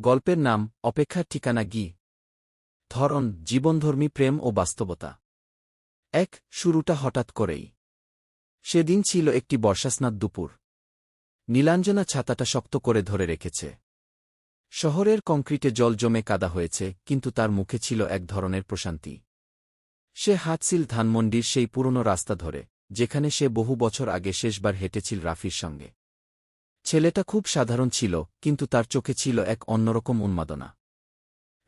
গল্পের নাম, অপেক্ষার ঠিকানা গি। ধরন, জীবনধর্মী প্রেম ও বাস্তবতা। এক, শুরুটা হঠাৎ করেই। সেদিন ছিল একটি বর্ষাস্নাত দুপুর। নীলাঞ্জনা ছাতাটা শক্ত করে ধরে রেখেছে। শহরের কংক্রিটে জল জমে কাদা হয়েছে, কিন্তু তার মুখে ছিল এক ধরনের প্রশান্তি। সে হাতসিল ধানমন্ডির সেই পুরনো রাস্তা ধরে, যেখানে সে বহু বছর আগে শেষবার হেঁটেছিল রাফির সঙ্গে। ছেলেটা খুব সাধারণ ছিল, কিন্তু তার চোখে ছিল এক অন্যরকম উন্মাদনা।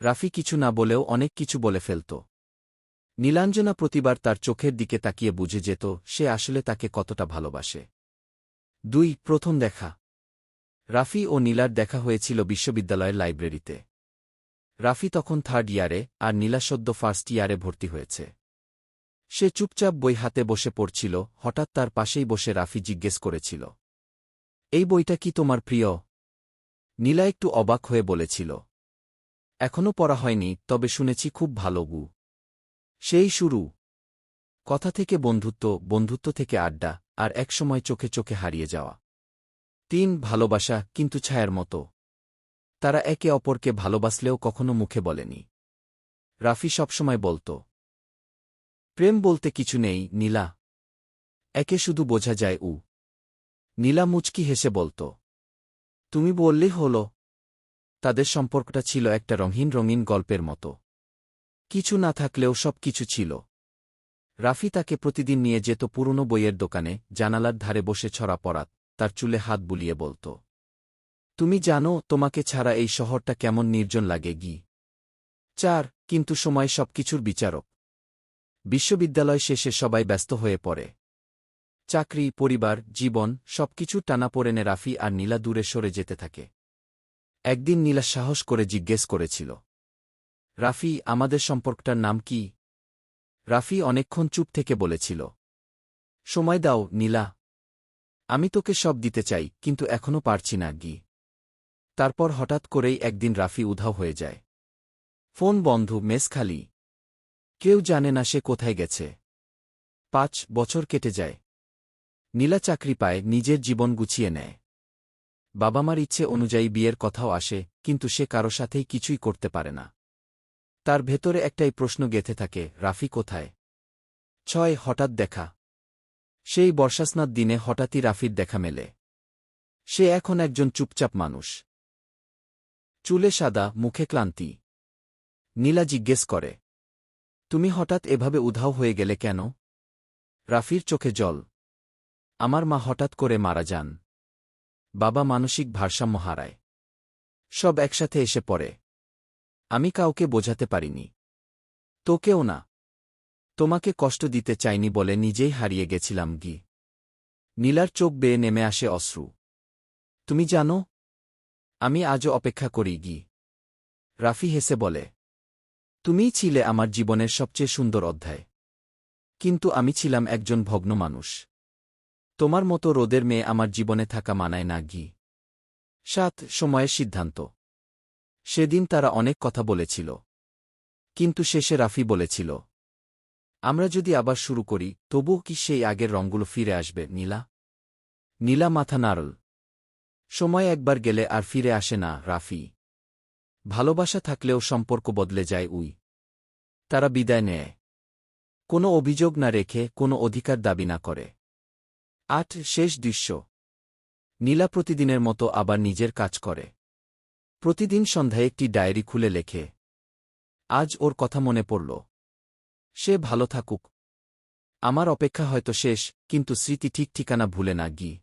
রাফি কিছু না বলেও অনেক কিছু বলে ফেলত। নীলাঞ্জনা প্রতিবার তার চোখের দিকে তাকিয়ে বুঝে যেত, সে আসলে তাকে কতটা ভালোবাসে। দুই, প্রথম দেখা। রাফি ও নীলার দেখা হয়েছিল বিশ্ববিদ্যালয়ের লাইব্রেরিতে। রাফি তখন থার্ড ইয়ারে, আর নীলা সদ্য ফার্স্ট ইয়ারে ভর্তি হয়েছে। সে চুপচাপ বই হাতে বসে পড়ছিল, হঠাৎ তার পাশেই বসে রাফি জিজ্ঞেস করেছিল এই বইটা কি তোমার প্রিয়? নীলা একটু অবাক হয়ে বলেছিল। এখনও পড়া হয়নি, তবে শুনেছি খুব ভালো গু। সেই শুরু। কথা থেকে বন্ধুত্ব বন্ধুত্ব থেকে আড্ডা, আর একসময় চোখে চোখে হারিয়ে যাওয়া। তিন, ভালোবাসা, কিন্তু ছায়ার মতো। তারা একে অপরকে ভালোবাসলেও কখনো মুখে বলেনি। রাফি সবসময় বলত, প্রেম বলতে কিছু নেই, নীলা। একে শুধু বোঝা যায় উ। নীলা মুচকি হেসে বলত, তুমি বললেই হল। তাদের সম্পর্কটা ছিল একটা রঙিন রঙিন গল্পের মতো। কিছু না থাকলেও সব কিছু ছিল। রাফি তাকে প্রতিদিন নিয়ে যেত পুরনো বইয়ের দোকানে, জানালার ধারে বসে ছড়া পড়াত, তার চুলে হাত বুলিয়ে বলত, তুমি জানো, তোমাকে ছাড়া এই শহরটা কেমন নির্জন লাগে গি। চার, কিন্তু সময় সবকিছুর বিচারক। বিশ্ববিদ্যালয় শেষে সবাই ব্যস্ত হয়ে পড়ে। চাকরি, পরিবার, জীবন, সবকিছু টানা পড়েনে রাফি আর নীলা দূরে সরে যেতে থাকে। একদিন নীলা সাহস করে জিজ্ঞেস করেছিল, রাফি, আমাদের সম্পর্কটার নাম কি? রাফি অনেকক্ষণ চুপ থেকে বলেছিল, সময় দাও, নীলা। আমি তোকে সব দিতে চাই, কিন্তু এখনও পারছি না, গি। তারপর হঠাৎ করেই একদিন রাফি উধাও হয়ে যায়। ফোন বন্ধ, মেস খালি। কেউ জানে না সে কোথায় গেছে। পাঁচ বছর কেটে যায়। নীলা চাকরি পায় নিজের জীবন গুছিয়ে নেয়। বাবা মার ইচ্ছে অনুযায়ী বিয়ের কথাও আসে, কিন্তু সে কারও সাথেই কিছুই করতে পারে না। তার ভেতরে একটাই প্রশ্ন গেথে থাকে, রাফি কোথায়? ছয়, হঠাৎ দেখা। সেই বর্ষাস্নাত দিনে হঠাৎই রাফির দেখা মেলে। সে এখন একজন চুপচাপ মানুষ। চুলে সাদা, মুখে ক্লান্তি। নীলা জিজ্ঞেস করে, তুমি হঠাৎ এভাবে উধাও হয়ে গেলে কেন? রাফির চোখে জল। আমার মা হঠাৎ করে মারা যান। বাবা মানসিক ভারসাম্য হারায়। সব একসাথে এসে পড়ে। আমি কাউকে বোঝাতে পারিনি। তোকেও না। তোমাকে কষ্ট দিতে চাইনি বলে নিজেই হারিয়ে গেছিলাম গি নীলার চোখ বেয়ে নেমে আসে অশ্রু। তুমি জানো, আমি আজও অপেক্ষা করি গি রাফি হেসে বলে, তুমিই ছিলে আমার জীবনের সবচেয়ে সুন্দর অধ্যায়। কিন্তু আমি ছিলাম একজন ভগ্ন মানুষ। তোমার মতো রোদের মেয়ে আমার জীবনে থাকা মানায় না গি সাত, সময়ের সিদ্ধান্ত। সেদিন তারা অনেক কথা বলেছিল। কিন্তু শেষে রাফি বলেছিল, আমরা যদি আবার শুরু করি, তবুও কি সেই আগের রঙগুলো ফিরে আসবে, নীলা? নীলা মাথা নাড়ল। সময় একবার গেলে আর ফিরে আসে না, রাফি। ভালোবাসা থাকলেও সম্পর্ক বদলে যায়, উই। তারা বিদায় নেয়। কোনো অভিযোগ না রেখে কোনো অধিকার দাবি না করে। আট শেষ দৃশ্য। নীলা প্রতিদিনের মতো আবার নিজের কাজ করে। প্রতিদিন সন্ধ্যায় একটি ডায়েরি খুলে লেখে। আজ ওর কথা মনে পড়ল। সে ভালো থাকুক। আমার অপেক্ষা হয়তো শেষ, কিন্তু স্মৃতি ঠিক ঠিকানা ভুলে না গি